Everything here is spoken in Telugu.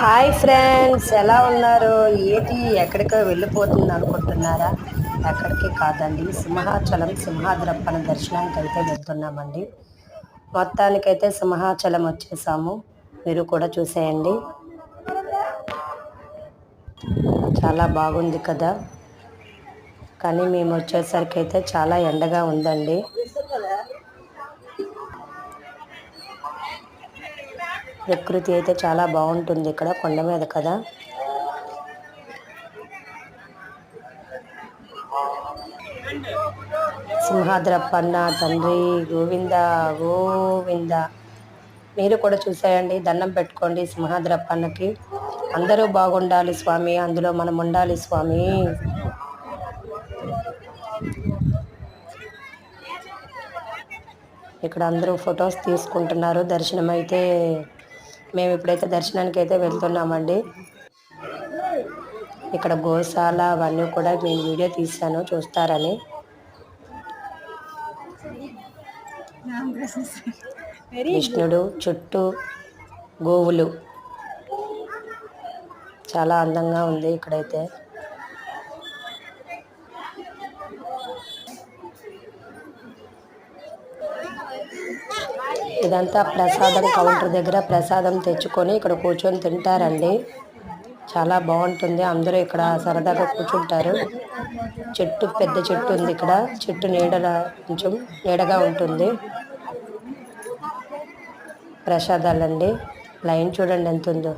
హాయ్ ఫ్రెండ్స్ ఎలా ఉన్నారు? ఏటి ఎక్కడికో వెళ్ళిపోతుంది అనుకుంటున్నారా? ఎక్కడికి కాదండి. సింహాచలం సింహాద్రప్పన దర్శనానికి అయితే వెళ్తున్నామండి. మొత్తానికైతే సింహాచలం వచ్చేసాము. మీరు కూడా చూసేయండి. చాలా బాగుంది కదా. కానీ మేము వచ్చేసరికి అయితే చాలా ఎండగా ఉందండి. ప్రకృతి అయితే చాలా బాగుంటుంది ఇక్కడ కొండ మీద కదా. సింహాద్రప్పన్న తండ్రి గోవింద గోవింద. మీరు కూడా చూసేయండి దండం పెట్టుకోండి సింహాద్రప్పన్నకి. అందరూ బాగుండాలి స్వామి అందులో మనం ఉండాలి స్వామి. ఇక్కడ అందరూ ఫొటోస్ తీసుకుంటున్నారు దర్శనం అయితే మేము ఇప్పుడైతే దర్శనానికి అయితే వెళ్తున్నామండి. ఇక్కడ గోశాల అవన్నీ కూడా నేను వీడియో తీశాను చూస్తారని. విష్ణుడు చుట్టూ గోవులు. చాలా అందంగా ఉంది ఇక్కడైతే. ఇదంతా ప్రసాదం కౌంటర్ దగ్గర ప్రసాదం తెచ్చుకొని ఇక్కడ కూర్చొని తింటారండి. చాలా బాగుంటుంది. అందరూ ఇక్కడ సరదాగా కూర్చుంటారు. చెట్టు పెద్ద చెట్టు ఉంది ఇక్కడ. చెట్టు నీడ కొంచెం నీడగా ఉంటుంది. ప్రసాదాలండి. లైన్ చూడండి ఎంత ఉందో